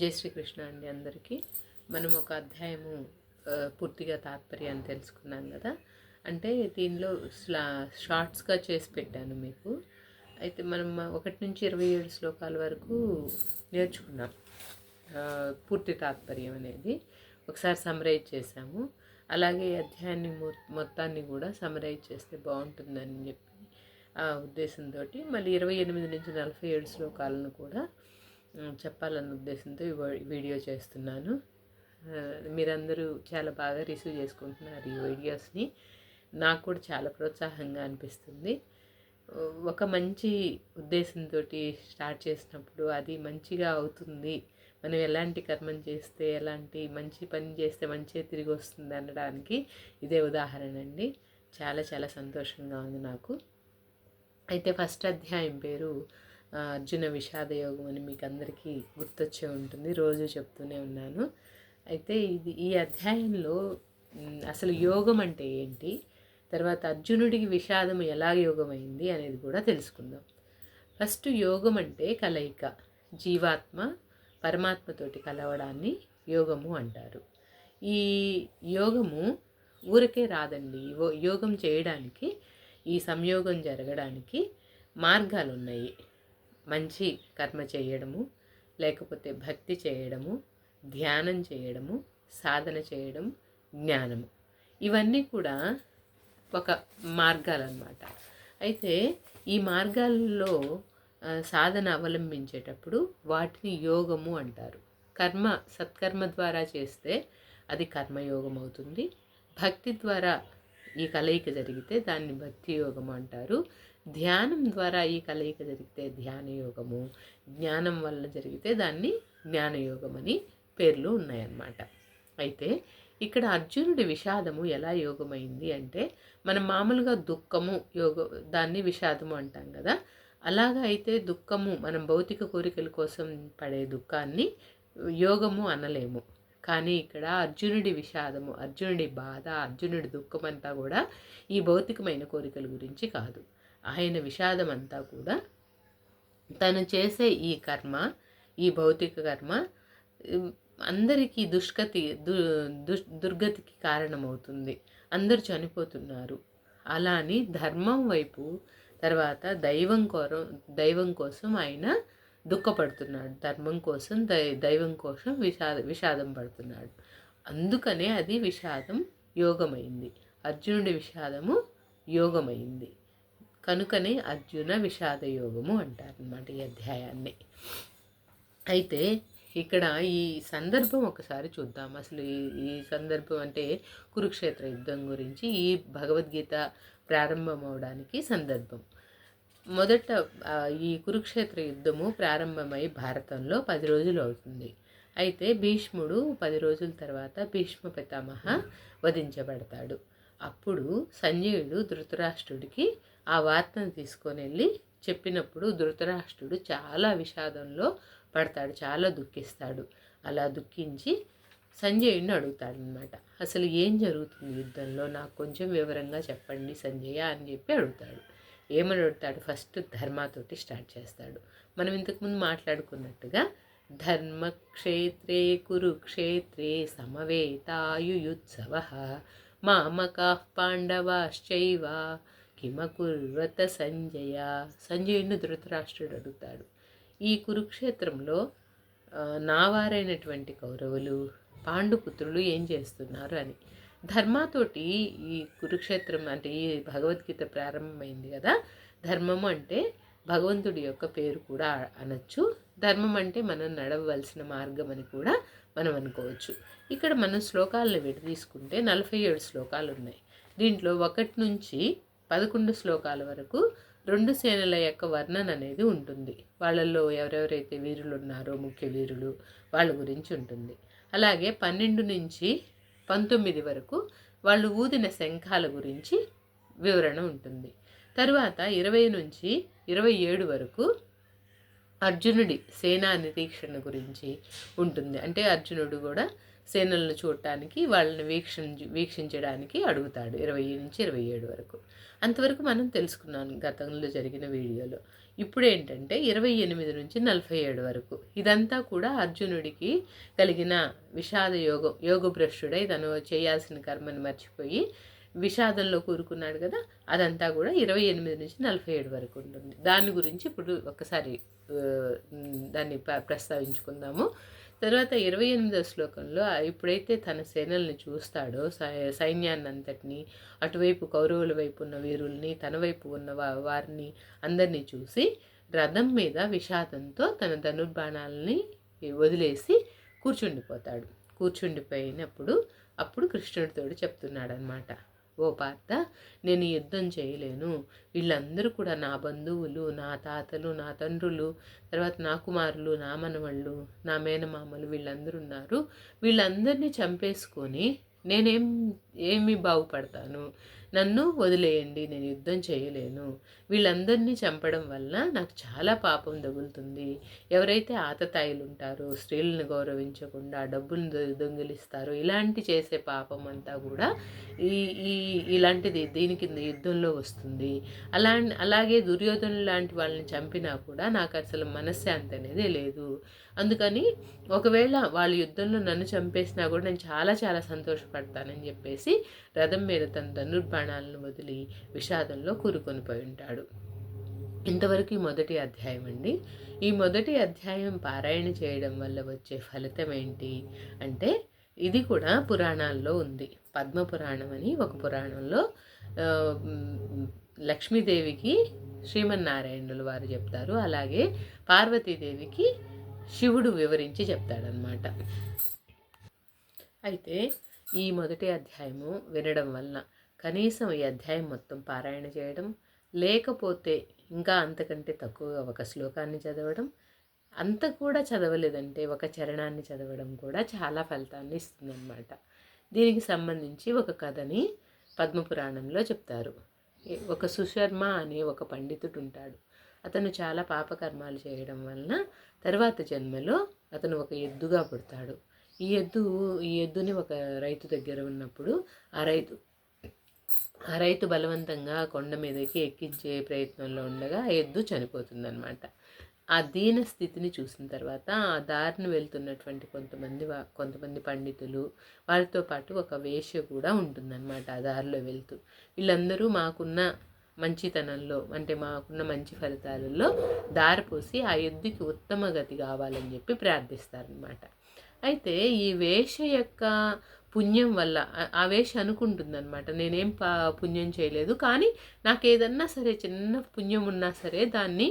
జై శ్రీకృష్ణ అండి అందరికీ. మనం ఒక అధ్యాయము పూర్తిగా తాత్పర్యాన్ని తెలుసుకున్నాం కదా. అంటే దీనిలో స్లా షార్ట్స్గా చేసి పెట్టాను మీకు. అయితే మనం ఒకటి నుంచి ఇరవై ఏడు శ్లోకాల వరకు నేర్చుకున్నాం. పూర్తి తాత్పర్యం అనేది. ఒకసారి సమరైజ్ చేసాము అలాగే అధ్యాయాన్ని మొ- మొత్తాన్ని కూడా సమరైజ్ చేస్తే బాగుంటుందని చెప్పి ఆ ఉద్దేశంతో మళ్ళీ ఇరవై ఎనిమిది నుంచి నలభై ఏడు శ్లోకాలను కూడా చెప్పాలన్న ఉద్దేశంతో ఈ వీడియో చేస్తున్నాను. మీరందరూ చాలా బాగా రిసీవ్ చేసుకుంటున్నారు ఈ వీడియోస్ని. నాకు కూడా చాలా ప్రోత్సాహంగా అనిపిస్తుంది. ఒక మంచి ఉద్దేశంతో స్టార్ట్ చేసినప్పుడు అది మంచిగా అవుతుంది. మనం ఎలాంటి కర్మం చేస్తే ఎలాంటి మంచి పని చేస్తే మంచిగా తిరిగి వస్తుంది అనడానికి ఇదే ఉదాహరణ అండి. చాలా చాలా సంతోషంగా ఉంది నాకు. అయితే ఫస్ట్ అధ్యాయం పేరు అర్జున విషాద యోగం అని మీకు అందరికీ గుర్తొచ్చే ఉంటుంది. రోజు చెప్తూనే ఉన్నాను. అయితే ఇది ఈ అధ్యాయంలో అసలు యోగం అంటే ఏంటి? తర్వాత అర్జునుడికి విషాదం ఎలా యోగమైంది అనేది కూడా తెలుసుకుందాం. ఫస్ట్ యోగం అంటే కలయిక. జీవాత్మ పరమాత్మతోటి కలవడాన్ని యోగము అంటారు. ఈ యోగము ఊరికే రాదండి. యోగం చేయడానికి ఈ సంయోగం జరగడానికి మార్గాలు ఉన్నాయి మంచి కర్మ చేయడము లేకపోతే భక్తి చేయడము ధ్యానం చేయడము సాధన చేయడం జ్ఞానము. ఇవన్నీ కూడా ఒక మార్గాలన్నమాట. అయితే ఈ మార్గాల్లో సాధన అవలంబించేటప్పుడు వాటిని యోగము అంటారు. కర్మ సత్కర్మ ద్వారా చేస్తే అది కర్మయోగం అవుతుంది భక్తి ద్వారా ఈ కలయిక జరిగితే దాన్ని భక్తి యోగము అంటారు. ధ్యానం ద్వారా ఈ కలయిక జరిగితే ధ్యాన యోగము జ్ఞానం వల్ల జరిగితే దాన్ని జ్ఞానయోగం అని పేర్లు ఉన్నాయన్నమాట. అయితే ఇక్కడ అర్జునుడి విషాదము ఎలా యోగమైంది అంటే మనం మామూలుగా దుఃఖము యోగ దాన్ని విషాదము అంటాం కదా. అలాగా అయితే దుఃఖము మనం భౌతిక కోరికల కోసం పడే దుఃఖాన్ని యోగము అనలేము. కానీ ఇక్కడ అర్జునుడి విషాదము అర్జునుడి బాధ అర్జునుడి దుఃఖం అంతా కూడా ఈ భౌతికమైన కోరికల గురించి కాదు. ఆయన విషాదం అంతా కూడా తను చేసే ఈ కర్మ ఈ భౌతిక కర్మ అందరికీ దుష్గతి దు దుష్ దుర్గతికి కారణమవుతుంది. అందరూ చనిపోతున్నారు. అలా అని ధర్మం వైపు తర్వాత దైవం కోరం దైవం కోసం ఆయన దుఃఖపడుతున్నాడు. ధర్మం కోసం దై దైవం కోసం విషాద విషాదం పడుతున్నాడు. అందుకనే అది విషాదం యోగమైంది. అర్జునుడి విషాదము యోగమైంది. కనుకనే అర్జున విషాద యోగము అంటారనమాట ఈ అధ్యాయాన్ని. అయితే ఇక్కడ ఈ సందర్భం ఒకసారి చూద్దాం. అసలు ఈ ఈ సందర్భం అంటే కురుక్షేత్ర యుద్ధం గురించి ఈ భగవద్గీత ప్రారంభం అవడానికి సందర్భం. మొదట ఈ కురుక్షేత్ర యుద్ధము ప్రారంభమై భారతంలో పది రోజులు అవుతుంది. అయితే భీష్ముడు పది రోజుల తర్వాత భీష్మ పితామహ వధించబడతాడు. అప్పుడు సంజయుడు ధృతరాష్ట్రుడికి ఆ వార్తను తీసుకొని వెళ్ళి చెప్పినప్పుడు ధృతరాష్ట్రుడు చాలా విషాదంలో పడతాడు చాలా దుఃఖిస్తాడు. అలా దుఃఖించి సంజయుడిని అడుగుతాడనమాట అసలు ఏం జరుగుతుంది యుద్ధంలో? నాకు కొంచెం వివరంగా చెప్పండి సంజయ అని చెప్పి అడుగుతాడు. ఏమని అడుగుతాడు ఫస్ట్ ధర్మాతోటి స్టార్ట్ చేస్తాడు. మనం ఇంతకుముందు మాట్లాడుకున్నట్టుగా ధర్మక్షేత్రే కురుక్షేత్రే సమవేతాయుయుత్సవ మామకా పాండవాశ్చైవ కిమకుర్వత సంజయ. సంజయుని ధృతరాష్ట్రుడు అడుగుతాడు. ఈ కురుక్షేత్రంలో నావారైనటువంటి కౌరవులు పాండుపుత్రులు ఏం చేస్తున్నారు అని. ధర్మాతోటి ఈ కురుక్షేత్రం అంటే ఈ భగవద్గీత ప్రారంభమైంది కదా. ధర్మము అంటే భగవంతుడి యొక్క పేరు కూడా అనొచ్చు. ధర్మం అంటే మనం నడవలసిన మార్గం అని కూడా మనం అనుకోవచ్చు. ఇక్కడ మనం శ్లోకాలను విడి తీసుకుంటే నలభై ఏడు శ్లోకాలు ఉన్నాయి. దీంట్లో ఒకటి నుంచి పదకొండు శ్లోకాల వరకు రెండు సేనల యొక్క వర్ణన అనేది ఉంటుంది. వాళ్ళల్లో ఎవరెవరైతే వీరులు ఉన్నారో ముఖ్య వీరులు వాళ్ళ గురించి ఉంటుంది. అలాగే పన్నెండు నుంచి పంతొమ్మిది వరకు వాళ్ళు ఊదిన శంఖాల గురించి వివరణ ఉంటుంది. తరువాత ఇరవై నుంచి ఇరవై ఏడు వరకు అర్జునుడి సేనా నిరీక్షణ గురించి ఉంటుంది. అంటే అర్జునుడు కూడా సేనలను చూడటానికి వాళ్ళని వీక్షణ వీక్షించడానికి అడుగుతాడు ఇరవై నుంచి ఇరవై ఏడు వరకు. అంతవరకు మనం తెలుసుకున్నాను గతంలో జరిగిన వీడియోలో. ఇప్పుడు ఏంటంటే ఇరవై ఎనిమిది నుంచి నలభై ఏడు వరకు. ఇదంతా కూడా అర్జునుడికి కలిగిన విషాద యోగం యోగభ్రష్టుడై తను చేయాల్సిన కర్మను మర్చిపోయి విషాదంలో కూరుకున్నాడు కదా అదంతా కూడా ఇరవై ఎనిమిది నుంచి నలభై ఏడు వరకు ఉంటుంది. దాని గురించి ఇప్పుడు ఒకసారి దాన్ని ప్రస్తావించుకుందాము. తర్వాత ఇరవై ఎనిమిదో శ్లోకంలో ఇప్పుడైతే తన సేనల్ని చూస్తాడో సైన్యాన్ని అంతటిని అటువైపు కౌరవుల వైపు ఉన్న వీరుల్ని తన వైపు ఉన్న వారిని అందరినీ చూసి రథం మీద విషాదంతో తన ధనుర్బాణాలని వదిలేసి కూర్చుండిపోతాడు. కూర్చుండిపోయినప్పుడు అప్పుడు కృష్ణుడితో చెప్తున్నాడు అనమాట ఓ పార్త నేను యుద్ధం చేయలేను. వీళ్ళందరూ కూడా నా బంధువులు నా తాతలు నా తండ్రులు తర్వాత నా కుమారులు నా మనవళ్ళు నా మేనమామలు వీళ్ళందరూ ఉన్నారు. వీళ్ళందరినీ చంపేసుకొని నేనేం ఏమి బాగుపడతాను. నన్ను వదిలేయండి నేను యుద్ధం చేయలేను. వీళ్ళందరినీ చంపడం వల్ల నాకు చాలా పాపం తగులుతుంది. ఎవరైతే ఆతతాయిలు ఉంటారో స్త్రీలను గౌరవించకుండా డబ్బులు దొంగిలిస్తారో ఇలాంటి చేసే పాపం అంతా కూడా ఈ ఈ ఇలాంటిది దీని కింద యుద్ధంలో వస్తుంది. అలా అలాగే దుర్యోధను లాంటి వాళ్ళని చంపినా కూడా నాకు అసలు మనశ్శాంతి అనేది లేదు. అందుకని ఒకవేళ వాళ్ళ యుద్ధంలో నన్ను చంపేసినా కూడా నేను చాలా చాలా సంతోషపడతానని చెప్పేసి రథం మీద తన ధనుర్బాణాలను వదిలి విషాదంలో కూరుకొని పోయి ఉంటాడు. ఇంతవరకు ఈ మొదటి అధ్యాయం అండి. ఈ మొదటి అధ్యాయం పారాయణ చేయడం వల్ల వచ్చే ఫలితం ఏంటి అంటే ఇది కూడా పురాణాల్లో ఉంది. పద్మ పురాణం అని ఒక పురాణంలో లక్ష్మీదేవికి శ్రీమన్నారాయణులు వారు చెప్తారు. అలాగే పార్వతీదేవికి శివుడు వివరించి చెప్తాడనమాట అయితే ఈ మొదటి అధ్యాయము వినడం వల్ల కనీసం ఈ అధ్యాయం మొత్తం పారాయణ చేయడం లేకపోతే ఇంకా అంతకంటే తక్కువగా ఒక శ్లోకాన్ని చదవడం అంత కూడా చదవలేదంటే ఒక చరణాన్ని చదవడం కూడా చాలా ఫలితాన్ని ఇస్తుందన్నమాట. దీనికి సంబంధించి ఒక కథని పద్మపురాణంలో చెప్తారు. ఒక సుశర్మ అనే ఒక పండితుడు ఉంటాడు. అతను చాలా పాపకర్మాలు చేయడం వలన తర్వాత జన్మలో అతను ఒక ఎద్దుగా పుడతాడు. ఈ ఎద్దు ఈ ఎద్దుని ఒక రైతు దగ్గర ఉన్నప్పుడు ఆ రైతు ఆ రైతు బలవంతంగా కొండ మీదకి ఎక్కించే ప్రయత్నంలో ఉండగా ఆ ఎద్దు చనిపోతుందన్నమాట. ఆ దీన స్థితిని చూసిన తర్వాత ఆ దారిని వెళ్తున్నటువంటి కొంతమంది కొంతమంది పండితులు వారితో పాటు ఒక వేష్య కూడా ఉంటుందన్నమాట ఆ దారిలో వెళ్తూ. వీళ్ళందరూ మాకున్న మంచితనంలో అంటే మాకున్న మంచి ఫలితాలలో దారిపోసి ఆ ఎద్దుకి ఉత్తమ గతి కావాలని చెప్పి ప్రార్థిస్తారనమాట అయితే ఈ వేష యొక్క పుణ్యం వల్ల ఆ వేష అనుకుంటుందన్నమాట. నేనేం పా పుణ్యం చేయలేదు కానీ నాకు ఏదన్నా సరే చిన్న పుణ్యం ఉన్నా సరే దాన్ని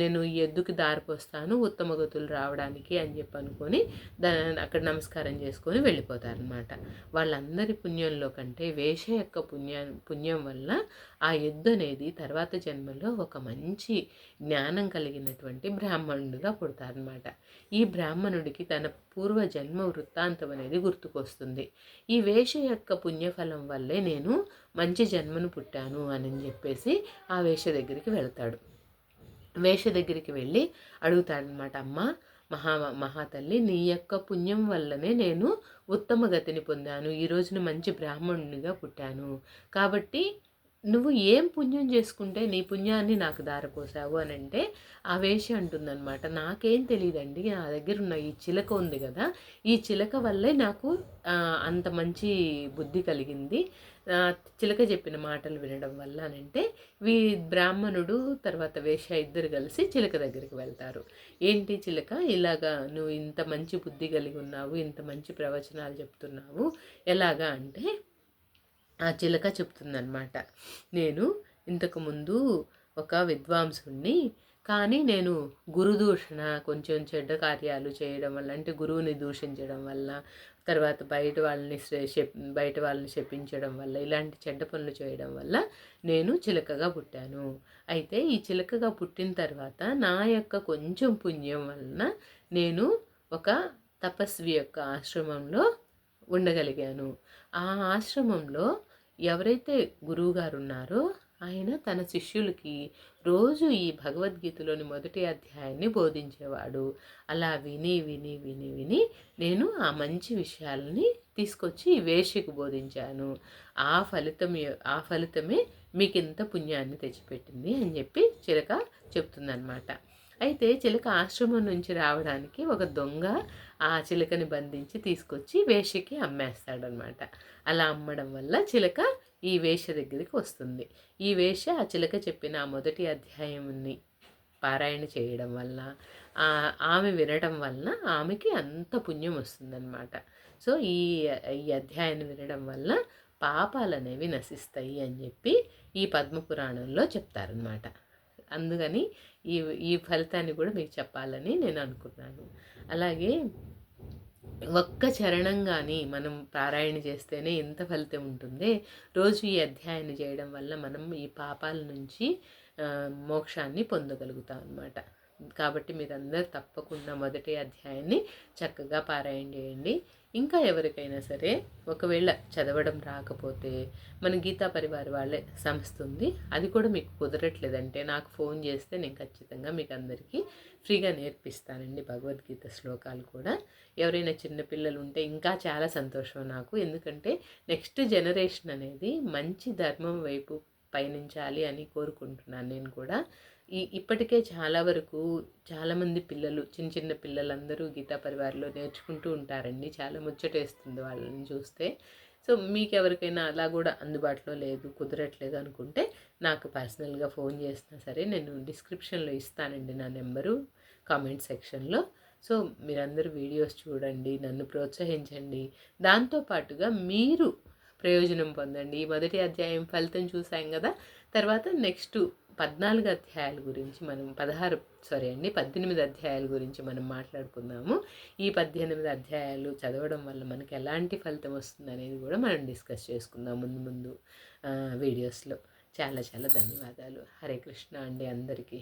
నేను ఈ ఎద్దుకి దారిపోస్తాను ఉత్తమ గతులు రావడానికి అని చెప్పి అనుకొని దాని అక్కడ నమస్కారం చేసుకొని వెళ్ళిపోతారనమాట వాళ్ళందరి పుణ్యంలో కంటే వేష యొక్క పుణ్య పుణ్యం వల్ల ఆ ఎద్దు అనేది తర్వాత జన్మలో ఒక మంచి జ్ఞానం కలిగినటువంటి బ్రాహ్మణుడిగా పుడతారనమాట ఈ బ్రాహ్మణుడికి తన పూర్వ జన్మ వృత్తాంతం అనేది గుర్తుకొస్తుంది. ఈ వేష యొక్క పుణ్యఫలం వల్లే నేను మంచి జన్మను పుట్టాను అని చెప్పేసి ఆ వేష దగ్గరికి వెళ్తాడు. వేష దగ్గరికి వెళ్ళి అడుగుతాడనమాట అమ్మ మహా మహాతల్లి నీ యొక్క పుణ్యం వల్లనే నేను ఉత్తమ గతిని పొందాను. ఈ రోజున మంచి బ్రాహ్మణునిగా పుట్టాను. కాబట్టి నువ్వు ఏం పుణ్యం చేసుకుంటే నీ పుణ్యాన్ని నాకు దారపోసావు అని అంటే ఆ వేషి అంటుందన్నమాట. నాకేం తెలియదండి నా దగ్గర ఉన్న ఈ చిలక ఉంది కదా ఈ చిలక వల్లే నాకు అంత మంచి బుద్ధి కలిగింది. చిలక చెప్పిన మాటలు వినడం వల్ల అంటే వీ బ్రాహ్మణుడు తర్వాత వేష ఇద్దరు కలిసి చిలక దగ్గరికి వెళ్తారు. ఏంటి చిలక? ఇలాగా నువ్వు ఇంత మంచి బుద్ధి కలిగి ఉన్నావు ఇంత మంచి ప్రవచనాలు చెప్తున్నావు. ఎలాగా అంటే ఆ చిలక చెప్తుందనమాట నేను ఇంతకుముందు ఒక విద్వాంసుణ్ణి కానీ నేను గురుదూషణ కొంచెం చెడ్డ కార్యాలు చేయడం వల్ల అంటే గురువుని దూషించడం వల్ల తర్వాత బయట వాళ్ళని బయట వాళ్ళని చెప్పించడం వల్ల ఇలాంటి చెడ్డ పనులు చేయడం వల్ల నేను చిలకగా పుట్టాను. అయితే ఈ చిలకగా పుట్టిన తర్వాత నా యొక్క కొంచెం పుణ్యం వలన నేను ఒక తపస్వి యొక్క ఆశ్రమంలో ఉండగలిగాను. ఆ ఆశ్రమంలో ఎవరైతే గురువుగారు ఉన్నారో ఆయన తన శిష్యులకి రోజు ఈ భగవద్గీతలోని మొదటి అధ్యాయాన్ని బోధించేవాడు. అలా విని విని విని విని నేను ఆ మంచి విషయాలని తీసుకొచ్చి వేషకు బోధించాను. ఆ ఫలితం ఆ ఫలితమే మీకు ఇంత పుణ్యాన్ని తెచ్చిపెట్టింది అని చెప్పి చిలక చెప్తుందనమాట అయితే చిలక ఆశ్రమం నుంచి రావడానికి ఒక దొంగ ఆ చిలకని బంధించి తీసుకొచ్చి వేషకి అమ్మేస్తాడనమాట. అలా అమ్మడం వల్ల చిలక ఈ వేష దగ్గరికి వస్తుంది. ఈ వేష ఆ చిలక చెప్పిన ఆ మొదటి అధ్యాయంని పారాయణ చేయడం వల్ల ఆమె వినడం వలన ఆమెకి అంత పుణ్యం వస్తుందన్నమాట సో ఈ ఈ అధ్యాయాన్ని వినడం వల్ల పాపాలు అనేవి నశిస్తాయి అని చెప్పి ఈ పద్మపురాణంలో చెప్తారనమాట. అందుకని ఈ ఈ ఫలితాన్ని కూడా మీకు చెప్పాలని నేను అనుకున్నాను. అలాగే ఒక్క చరణం కానీ మనం పారాయణ చేస్తేనే ఎంత ఫలితం ఉంటుంది? రోజు ఈ అధ్యాయాన్ని చేయడం వల్ల మనం ఈ పాపాల నుంచి మోక్షాన్ని పొందగలుగుతాం అనమాట కాబట్టి మీరందరూ తప్పకుండా మొదటి అధ్యాయాన్ని చక్కగా పారాయణ చేయండి. ఇంకా ఎవరికైనా సరే ఒకవేళ చదవడం రాకపోతే మన గీతా పరివార్ వాళ్ళే సంస్థ ఉంది అది కూడా మీకు కుదరట్లేదంటే నాకు ఫోన్ చేస్తే నేను ఖచ్చితంగా మీకు అందరికీ ఫ్రీగా నేర్పిస్తానండి భగవద్గీత శ్లోకాలు కూడా. ఎవరైనా చిన్నపిల్లలు ఉంటే ఇంకా చాలా సంతోషం నాకు. ఎందుకంటే నెక్స్ట్ జనరేషన్ అనేది మంచి ధర్మం వైపు పయనించాలి అని కోరుకుంటున్నాను నేను కూడా. ఈ ఇప్పటికే చాలా వరకు చాలామంది పిల్లలు చిన్న చిన్న పిల్లలందరూ గీతా పరివార్లో నేర్చుకుంటూ ఉంటారండి. చాలా ముచ్చటేస్తుంది వాళ్ళని చూస్తే. సో మీకు ఎవరికైనా అలా కూడా అందుబాటులో లేదు కుదరట్లేదు అనుకుంటే నాకు పర్సనల్గా ఫోన్ చేసినా సరే నేను డిస్క్రిప్షన్లో ఇస్తానండి నా నెంబరు కామెంట్ సెక్షన్లో. సో మీరందరూ వీడియోస్ చూడండి నన్ను ప్రోత్సహించండి. దాంతోపాటుగా మీరు ప్రయోజనం పొందండి. మొదటి అధ్యాయం ఫలితం చూసాం కదా? తర్వాత నెక్స్ట్ పద్నాలుగు అధ్యాయాల గురించి మనం పదహారు సారీ అండి పద్దెనిమిది అధ్యాయాల గురించి మనం మాట్లాడుకుందాము. ఈ పద్దెనిమిది అధ్యాయాలు చదవడం వల్ల మనకి ఎలాంటి ఫలితం వస్తుంది అనేది కూడా మనం డిస్కస్ చేసుకుందాం ముందు ముందు వీడియోస్లో చాలా చాలా ధన్యవాదాలు. హరే కృష్ణ అండి అందరికీ.